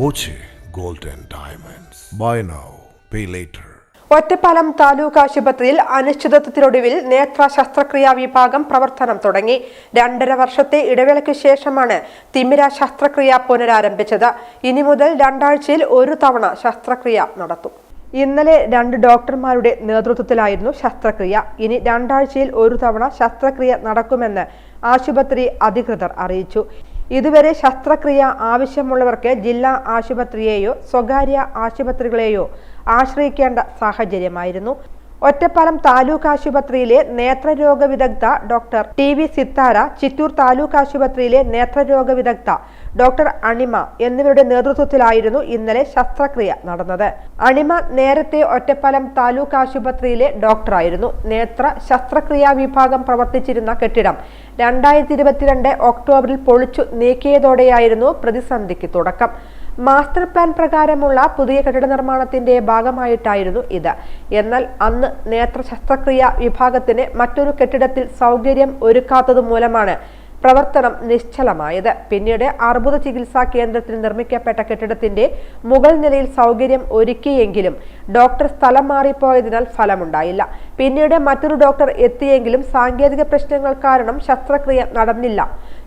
Boche golden diamonds. Buy now pay later Ottapalam taluk ആശുപത്രിയിൽ അനിശ്ചിതത്വത്തിനൊടുവിൽ നേത്ര ശസ്ത്രക്രിയാ വിഭാഗം പ്രവർത്തനം തുടങ്ങി. രണ്ടര വർഷത്തെ ഇടവേളയ്ക്ക് ശേഷമാണ് തിമിര ശസ്ത്രക്രിയ പുനരാരംഭിച്ചത്. ഇനി മുതൽ രണ്ടാഴ്ചയിൽ ഒരു തവണ ശസ്ത്രക്രിയ നടത്തും. ഇന്നലെ രണ്ട് ഡോക്ടർമാരുടെ നേതൃത്വത്തിലായിരുന്നു ശസ്ത്രക്രിയ. ഇനി രണ്ടാഴ്ചയിൽ ഒരു തവണ ശസ്ത്രക്രിയ നടക്കുമെന്ന് ആശുപത്രി അധികൃതർ അറിയിച്ചു. ഇതുവരെ ശസ്ത്രക്രിയ ആവശ്യമുള്ളവർക്ക് ജില്ലാ ആശുപത്രിയെയോ സ്വകാര്യ ആശുപത്രികളെയോ ആശ്രയിക്കേണ്ട സാഹചര്യമായിരുന്നു. ഒറ്റപ്പാലം താലൂക്ക് ആശുപത്രിയിലെ നേത്രരോഗ വിദഗ്ധ doctor T V Sithara Chittur taluk ആശുപത്രിയിലെ നേത്രരോഗ വിദഗ്ധ ഡോക്ടർ അണിമ എന്നിവരുടെ നേതൃത്വത്തിലായിരുന്നു ഇന്നലെ ശസ്ത്രക്രിയ നടന്നത്. അണിമ നേരത്തെ ഒറ്റപ്പാലം താലൂക്ക് ആശുപത്രിയിലെ ഡോക്ടറായിരുന്നു. നേത്ര ശസ്ത്രക്രിയാ വിഭാഗം പ്രവർത്തിച്ചിരുന്ന കെട്ടിടം രണ്ടായിരത്തി ഇരുപത്തിരണ്ട് ഒക്ടോബറിൽ പൊളിച്ചു നീക്കിയതോടെയായിരുന്നു പ്രതിസന്ധിക്ക് തുടക്കം. മാസ്റ്റർ പ്ലാൻ പ്രകാരമുള്ള പുതിയ കെട്ടിട നിർമ്മാണത്തിന്റെ ഭാഗമായിട്ടായിരുന്നു ഇത്. എന്നാൽ അന്ന് നേത്ര ശസ്ത്രക്രിയ വിഭാഗത്തിന് മറ്റൊരു കെട്ടിടത്തിൽ സൗകര്യം ഒരുക്കാത്തത് മൂലമാണ് പ്രവർത്തനം നിശ്ചലമായത്. പിന്നീട് അർബുദ ചികിത്സാ കേന്ദ്രത്തിൽ നിർമ്മിക്കപ്പെട്ട കെട്ടിടത്തിന്റെ മുകൾ നിലയിൽ സൗകര്യം ഒരുക്കിയെങ്കിലും ഡോക്ടർ സ്ഥലം മാറിപ്പോയതിനാൽ ഫലമുണ്ടായില്ല. പിന്നീട് മറ്റൊരു ഡോക്ടർ എത്തിയെങ്കിലും സാങ്കേതിക പ്രശ്നങ്ങൾ കാരണം ശസ്ത്രക്രിയ നടന്നില്ല.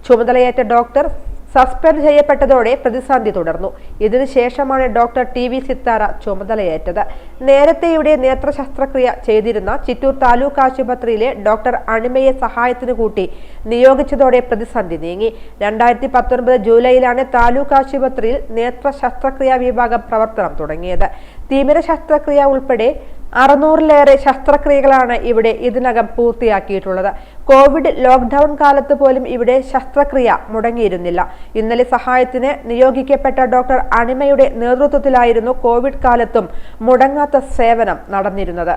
ചുമതലയേറ്റ ഡോക്ടർ സസ്പെൻഡ് ചെയ്യപ്പെട്ടതോടെ പ്രതിസന്ധി തുടർന്നു. ഇതിനുശേഷമാണ് ഡോക്ടർ ടി വി സിത്താര ചുമതലയേറ്റത്. നേരത്തെ ഇവിടെ നേത്ര ശസ്ത്രക്രിയ ചെയ്തിരുന്ന ചിറ്റൂർ താലൂക്ക് ആശുപത്രിയിലെ ഡോക്ടർ അണിമയെ സഹായത്തിന് കൂട്ടി നിയോഗിച്ചതോടെ പ്രതിസന്ധി നീങ്ങി. രണ്ടായിരത്തി പത്തൊൻപത് ജൂലൈയിലാണ് താലൂക്ക് ആശുപത്രിയിൽ നേത്ര ശസ്ത്രക്രിയാ വിഭാഗം പ്രവർത്തനം തുടങ്ങിയത്. തീമിര ശസ്ത്രക്രിയ ഉൾപ്പെടെ അറുന്നൂറിലേറെ ശസ്ത്രക്രിയകളാണ് ഇവിടെ ഇതിനകം പൂർത്തിയാക്കിയിട്ടുള്ളത്. കോവിഡ് ലോക്ക്ഡൌൺ കാലത്ത് പോലും ഇവിടെ ശസ്ത്രക്രിയ മുടങ്ങിയിരുന്നില്ല. ഇന്നലെ സഹായത്തിന് നിയോഗിക്കപ്പെട്ട ഡോക്ടർ അണിമയുടെ നേതൃത്വത്തിലായിരുന്നു കോവിഡ് കാലത്തും മുടങ്ങാത്ത സേവനം നടന്നിരുന്നത്.